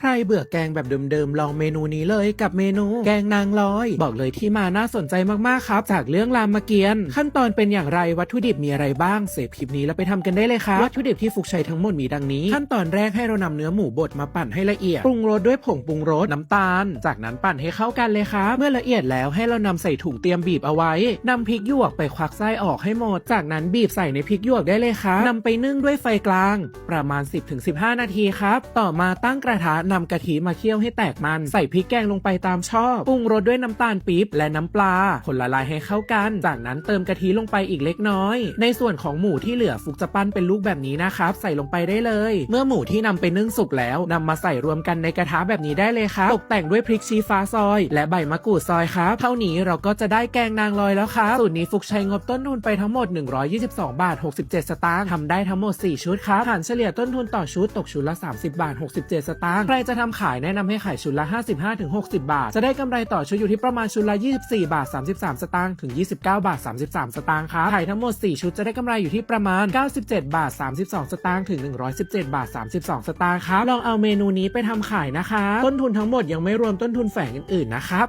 ใครเบื่อแกงแบบเดิมๆ ลองเมนูนี้เลยกับเมนู แกงนางลอย บอกเลยที่มาน่าสนใจมากๆครับ จากเรื่องรามเกียรติ์ขั้นตอนเป็นอย่างไรวัตถุดิบมีอะไรบ้างเสพคลิปนี้แล้วไปทำกันได้เลยครับวัตถุดิบที่ฟุกใช้ทั้งหมดมีดังนี้ ขั้นตอนแรกให้เรานำเนื้อหมูบดมาปั่นให้ละเอียดปรุงรสด้วยผงปรุงรสน้ำตาล จากนั้นปั่นให้เข้ากันเลยครับเมื่อละเอียดแล้วให้เรานำใส่ถุงเตรียมบีบเอาไว้นำพริกหยวกไปควักไส้ออกให้หมด จากนั้นบีบใส่ในพริกหยวกได้เลยครับนำไปนึ่งด้วยไฟกลาง ประมาณ 10-15 นาทีครับต่อมาตั้งกระทะนำกะทิมาเคี่ยวให้แตกมัน ใส่พริกแกงลงไปตามชอบ ปรุงรสด้วยน้ำตาลปี๊บและน้ำปลาคนละลายให้เข้ากัน จากนั้นเติมกะทิลงไปอีกเล็กน้อย ในส่วนของหมูที่เหลือฟุกจะปั้นเป็นลูกแบบนี้นะครับ ใส่ลงไปได้เลย เมื่อหมูที่นำไปนึ่งสุกแล้วนำมาใส่รวมกันในกระทะแบบนี้ได้เลยครับตกแต่งด้วยพริกชี้ฟ้าซอย และใบมะกรูดซอยครับเท่านี้เราก็จะได้แกงนางลอยแล้วครับสูตรนี้ฟุกใช้งบต้นทุนไปทั้งหมด 122 บาท 67 สตางค์ทำได้ทั้งหมด 4 ชุดครับหารเฉลี่ยต้นทุนต่อชุดตกชุดละ 30 บาท 67 สตางค์ใครจะทำขายแนะนำให้ขายชุดละ 55-60 บาท จะได้กำไรต่อชุดอยู่ที่ประมาณชุดละ 24 บาท 33 สตางค์ถึง 29 บาท 33 สตางค์ครับขายทั้งหมด 4 ชุดจะได้กำไรอยู่ที่ประมาณ 97 บาท 32 สตางค์ถึง 117 บาท 32 สตางค์ครับลองเอาเมนูนี้ไปทำขายนะคะ ต้นทุนทั้งหมดยังไม่รวมต้นทุนแฝงอื่นๆนะครับ